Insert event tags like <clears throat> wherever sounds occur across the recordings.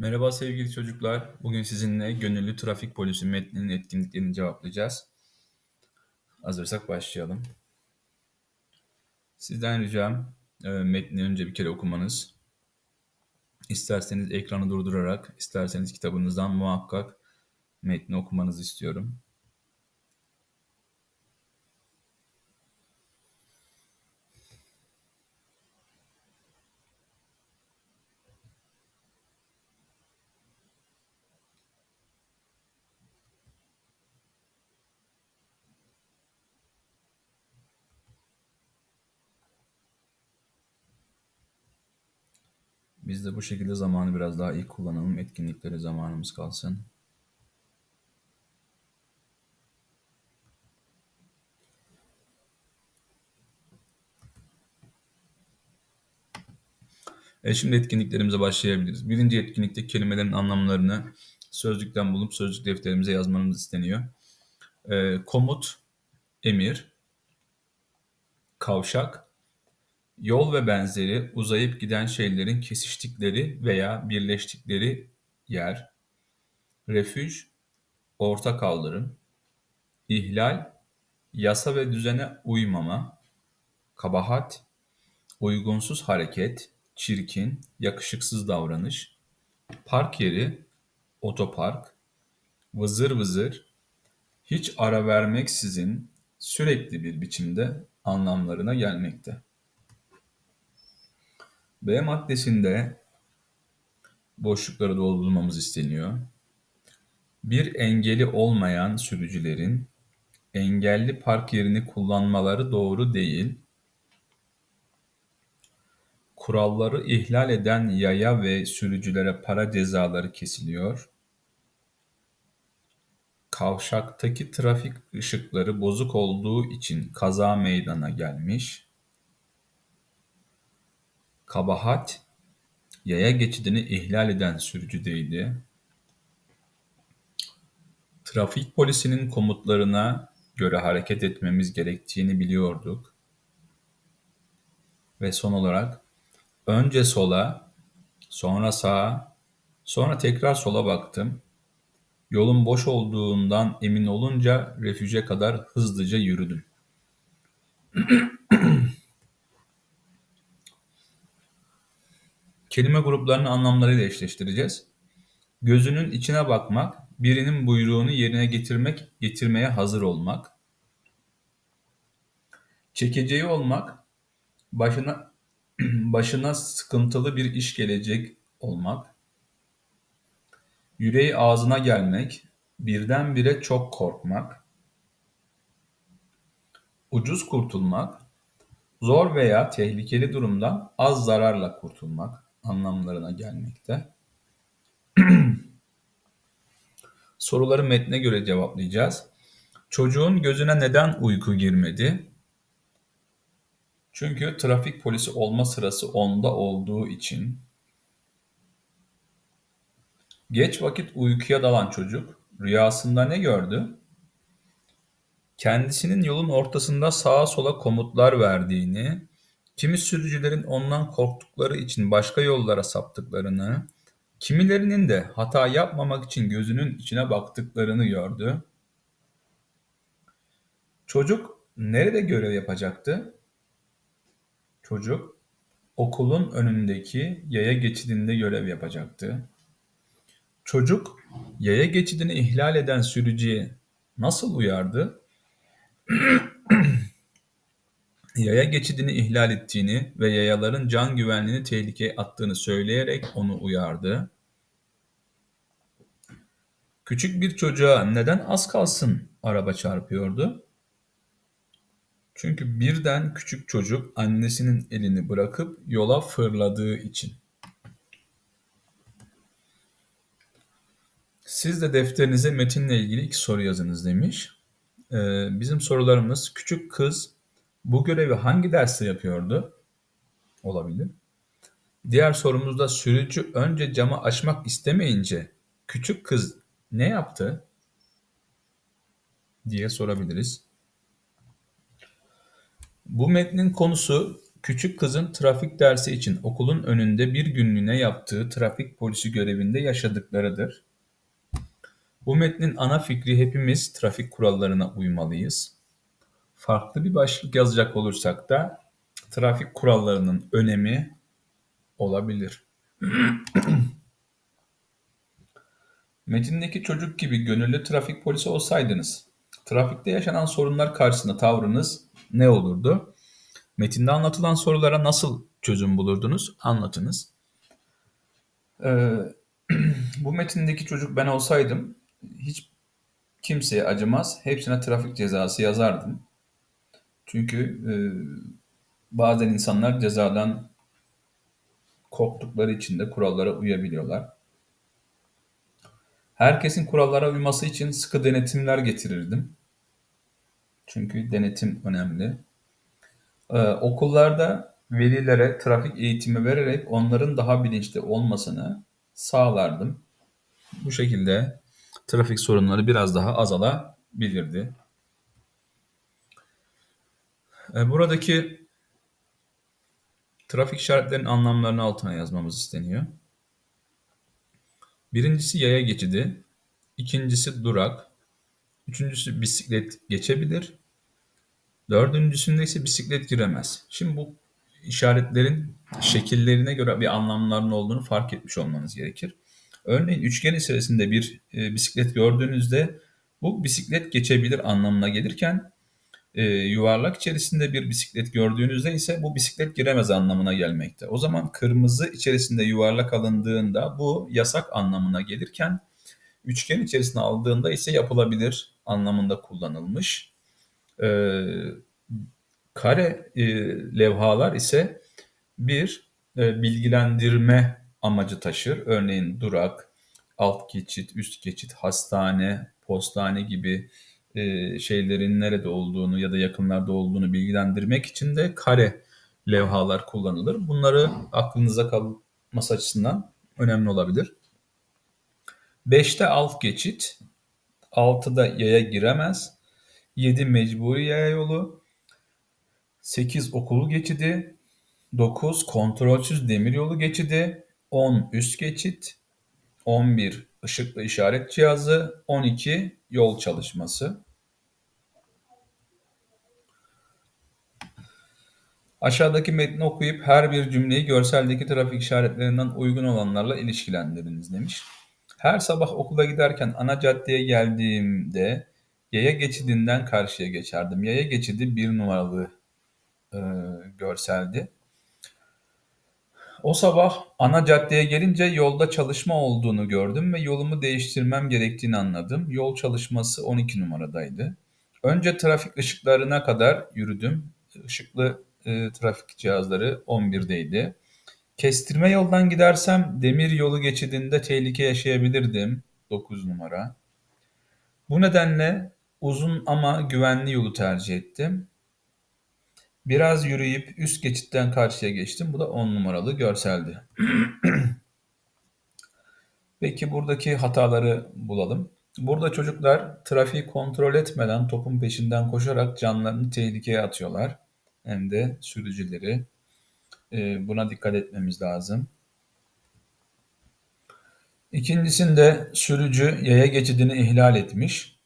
Merhaba sevgili çocuklar. Bugün sizinle gönüllü trafik polisi metninin etkinliklerini cevaplayacağız. Hazırsak başlayalım. Sizden ricam e, metni önce bir kere okumanız. İsterseniz ekranı durdurarak, isterseniz kitabınızdan muhakkak metni okumanızı istiyorum. Biz de bu şekilde zamanı biraz daha iyi kullanalım. Etkinliklere zamanımız kalsın. E şimdi etkinliklerimize başlayabiliriz. Birinci etkinlikte kelimelerin anlamlarını sözlükten bulup sözlük defterimize yazmanız isteniyor. E, komut, emir, kavşak, yol ve benzeri uzayıp giden şeylerin kesiştikleri veya birleştikleri yer, refüj, orta kaldırım, ihlal, yasa ve düzene uymama, kabahat, uygunsuz hareket, çirkin, yakışıksız davranış, park yeri, otopark, vızır vızır, hiç ara vermeksizin sürekli bir biçimde anlamlarına gelmekte. B maddesinde boşlukları doldurmamız isteniyor. Bir engeli olmayan sürücülerin engelli park yerini kullanmaları doğru değil. Kuralları ihlal eden yaya ve sürücülere para cezaları kesiliyor. Kavşaktaki trafik ışıkları bozuk olduğu için kaza meydana gelmiş. Kabahat yaya geçidini ihlal eden sürücüdeydi. Trafik polisinin komutlarına göre hareket etmemiz gerektiğini biliyorduk. Ve son olarak önce sola, sonra sağa, sonra tekrar sola baktım. Yolun boş olduğundan emin olunca refüje kadar hızlıca yürüdüm. <clears throat> Kelime gruplarının anlamlarıyla eşleştireceğiz. Gözünün içine bakmak, birinin buyruğunu yerine getirmek, getirmeye hazır olmak. Çekeceği olmak, başına <clears throat> başına sıkıntılı bir iş gelecek olmak. Yüreği ağzına gelmek, birdenbire çok korkmak. Ucuz kurtulmak, zor veya tehlikeli durumdan az zararla kurtulmak anlamlarına gelmekte. <clears throat> Soruları metne göre cevaplayacağız. Çocuğun gözüne neden uyku girmedi? Çünkü trafik polisi olma sırası onda olduğu için. Geç vakit uykuya dalan çocuk rüyasında ne gördü? Kendisinin yolun ortasında sağa sola komutlar verdiğini, kimi sürücülerin ondan korktukları için başka yollara saptıklarını, kimilerinin de hata yapmamak için gözünün içine baktıklarını gördü. Çocuk nerede görev yapacaktı? Çocuk okulun önündeki yaya geçidinde görev yapacaktı. Çocuk yaya geçidini ihlal eden sürücüye nasıl uyardı? <clears throat> yaya geçidini ihlal ettiğini ve yayaların can güvenliğini tehlikeye attığını söyleyerek onu uyardı. Küçük bir çocuğa neden az kalsın araba çarpıyordu? Çünkü birden küçük çocuk annesinin elini bırakıp yola fırladığı için. Siz de defterinize metinle ilgili iki soru yazınız demiş. Ee, bizim sorularımız küçük kız bu görevi hangi derste yapıyordu? Olabilir. Diğer sorumuzda sürücü önce camı açmak istemeyince küçük kız ne yaptı? diye sorabiliriz. Bu metnin konusu küçük kızın trafik dersi için okulun önünde bir günlüğüne yaptığı trafik polisi görevinde yaşadıklarıdır. Bu metnin ana fikri hepimiz trafik kurallarına uymalıyız. Farklı bir başlık yazacak olursak da trafik kurallarının önemi olabilir. <clears throat> Metindeki çocuk gibi gönüllü trafik polisi olsaydınız, trafikte yaşanan sorunlar karşısında tavrınız ne olurdu? Metinde anlatılan sorulara nasıl çözüm bulurdunuz? Anlatınız. Ee, <clears throat> bu metindeki çocuk ben olsaydım hiç kimseye acımaz, hepsine trafik cezası yazardım. Çünkü e, bazen insanlar cezadan korktukları için de kurallara uyabiliyorlar. Herkesin kurallara uyması için sıkı denetimler getirirdim. Çünkü denetim önemli. Ee, okullarda velilere trafik eğitimi vererek onların daha bilinçli olmasını sağlardım. Bu şekilde trafik sorunları biraz daha azalabilirdi. Ee, buradaki trafik işaretlerinin anlamlarını altına yazmamız isteniyor. Birincisi yaya geçidi, ikincisi durak, üçüncüsü bisiklet geçebilir, dördüncüsünde ise bisiklet giremez. Şimdi bu işaretlerin şekillerine göre bir anlamlarının olduğunu fark etmiş olmanız gerekir. Örneğin üçgen içerisinde bir e, bisiklet gördüğünüzde bu bisiklet geçebilir anlamına gelirken e, yuvarlak içerisinde bir bisiklet gördüğünüzde ise bu bisiklet giremez anlamına gelmekte. O zaman kırmızı içerisinde yuvarlak alındığında bu yasak anlamına gelirken üçgen içerisine aldığında ise yapılabilir anlamında kullanılmış. E, kare e, levhalar ise bir e, bilgilendirme amacı taşır. Örneğin durak, alt geçit, üst geçit, hastane, postane gibi e, şeylerin nerede olduğunu ya da yakınlarda olduğunu bilgilendirmek için de kare levhalar kullanılır. Bunları aklınıza kalması açısından önemli olabilir. 5'te alt geçit, 6'da yaya giremez, 7 mecburi yaya yolu, 8 okul geçidi, 9 kontrolsüz demiryolu geçidi, 10 üst geçit, 11 ışıklı işaret cihazı, 12 yol çalışması. Aşağıdaki metni okuyup her bir cümleyi görseldeki trafik işaretlerinden uygun olanlarla ilişkilendiriniz demiş. Her sabah okula giderken ana caddeye geldiğimde yaya geçidinden karşıya geçerdim. Yaya geçidi bir numaralı e, görseldi. O sabah ana caddeye gelince yolda çalışma olduğunu gördüm ve yolumu değiştirmem gerektiğini anladım. Yol çalışması 12 numaradaydı. Önce trafik ışıklarına kadar yürüdüm. Işıklı e, trafik cihazları 11'deydi. Kestirme yoldan gidersem demir yolu geçidinde tehlike yaşayabilirdim. 9 numara. Bu nedenle uzun ama güvenli yolu tercih ettim. Biraz yürüyüp üst geçitten karşıya geçtim. Bu da 10 numaralı görseldi. <clears throat> Peki buradaki hataları bulalım. Burada çocuklar trafiği kontrol etmeden topun peşinden koşarak canlarını tehlikeye atıyorlar. Hem de sürücüleri. Ee, buna dikkat etmemiz lazım. İkincisinde sürücü yaya geçidini ihlal etmiş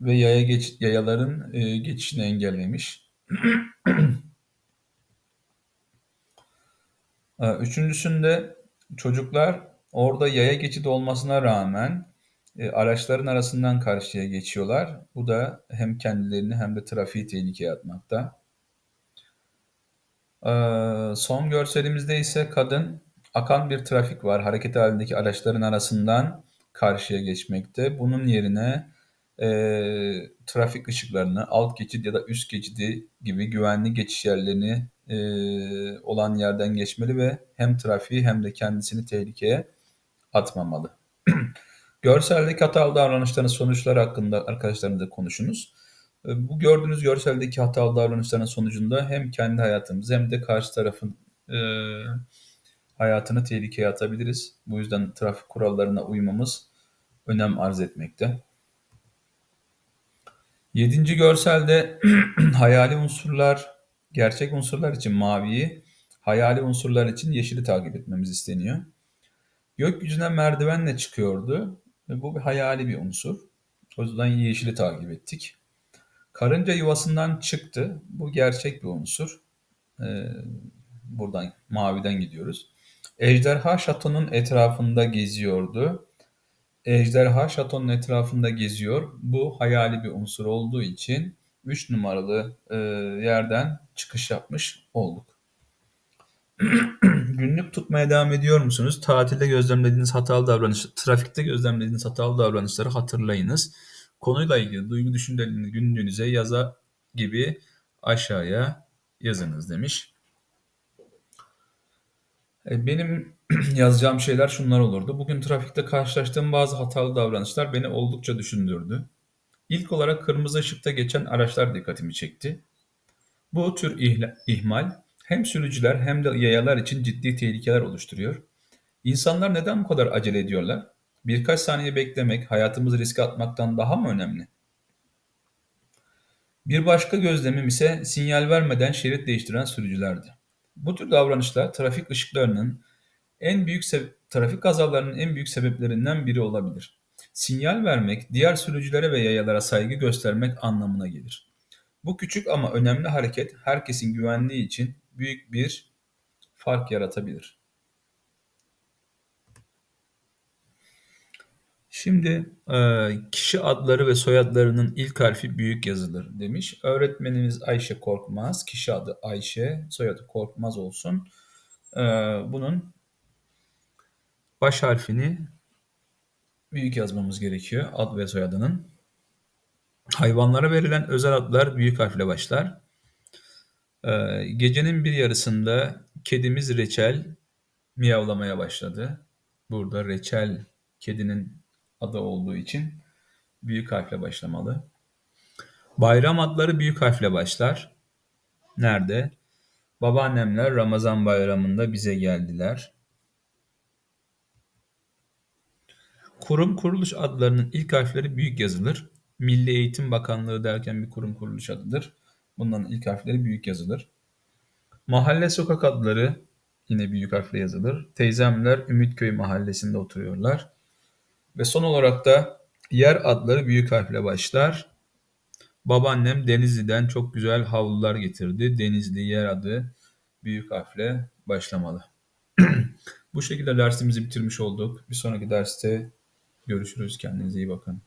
ve yaya geçit yayaların e, geçişini engellemiş. <clears throat> Ee, üçüncüsünde çocuklar orada yaya geçidi olmasına rağmen e, araçların arasından karşıya geçiyorlar. Bu da hem kendilerini hem de trafiği tehlikeye atmakta. Ee, son görselimizde ise kadın akan bir trafik var. Hareket halindeki araçların arasından karşıya geçmekte. Bunun yerine e, trafik ışıklarını, alt geçit ya da üst geçidi gibi güvenli geçiş yerlerini e, olan yerden geçmeli ve hem trafiği hem de kendisini tehlikeye atmamalı. <clears throat> Görseldeki hatalı davranışların sonuçları hakkında arkadaşlarınızla konuşunuz. E, bu gördüğünüz görseldeki hatalı davranışların sonucunda hem kendi hayatımızı hem de karşı tarafın e, hayatını tehlikeye atabiliriz. Bu yüzden trafik kurallarına uymamız önem arz etmekte. Yedinci görselde <clears throat> hayali unsurlar Gerçek unsurlar için maviyi, hayali unsurlar için yeşili takip etmemiz isteniyor. Gökyüzüne merdivenle çıkıyordu. Ve bu bir hayali bir unsur. O yüzden yeşili takip ettik. Karınca yuvasından çıktı. Bu gerçek bir unsur. Ee, buradan maviden gidiyoruz. Ejderha şatonun etrafında geziyordu. Ejderha şatonun etrafında geziyor. Bu hayali bir unsur olduğu için 3 numaralı e, yerden çıkış yapmış olduk. <clears throat> Günlük tutmaya devam ediyor musunuz? Tatilde gözlemlediğiniz hatalı davranış, trafikte gözlemlediğiniz hatalı davranışları hatırlayınız. Konuyla ilgili duygu düşüncelerinizi günlüğünüze yaza gibi aşağıya yazınız demiş. E, Benim <clears throat> yazacağım şeyler şunlar olurdu. Bugün trafikte karşılaştığım bazı hatalı davranışlar beni oldukça düşündürdü. İlk olarak kırmızı ışıkta geçen araçlar dikkatimi çekti. Bu tür ihmal hem sürücüler hem de yayalar için ciddi tehlikeler oluşturuyor. İnsanlar neden bu kadar acele ediyorlar? Birkaç saniye beklemek hayatımızı riske atmaktan daha mı önemli? Bir başka gözlemim ise sinyal vermeden şerit değiştiren sürücülerdi. Bu tür davranışlar trafik ışıklarının en büyük trafik kazalarının en büyük sebeplerinden biri olabilir. Sinyal vermek, diğer sürücülere ve yayalara saygı göstermek anlamına gelir. Bu küçük ama önemli hareket herkesin güvenliği için büyük bir fark yaratabilir. Şimdi e, kişi adları ve soyadlarının ilk harfi büyük yazılır demiş. Öğretmenimiz Ayşe Korkmaz, kişi adı Ayşe, soyadı Korkmaz olsun. E, bunun baş harfini büyük yazmamız gerekiyor ad ve soyadının. Hayvanlara verilen özel adlar büyük harfle başlar. Ee, gecenin bir yarısında kedimiz Reçel miyavlamaya başladı. Burada Reçel kedinin adı olduğu için büyük harfle başlamalı. Bayram adları büyük harfle başlar. Nerede? Babaannemler Ramazan bayramında bize geldiler. Kurum kuruluş adlarının ilk harfleri büyük yazılır. Milli Eğitim Bakanlığı derken bir kurum kuruluş adıdır. Bunların ilk harfleri büyük yazılır. Mahalle sokak adları yine büyük harfle yazılır. Teyzemler Ümitköy mahallesinde oturuyorlar. Ve son olarak da yer adları büyük harfle başlar. Babaannem Denizli'den çok güzel havlular getirdi. Denizli yer adı büyük harfle başlamalı. <clears throat> Bu şekilde dersimizi bitirmiş olduk. Bir sonraki derste görüşürüz. Kendinize iyi bakın.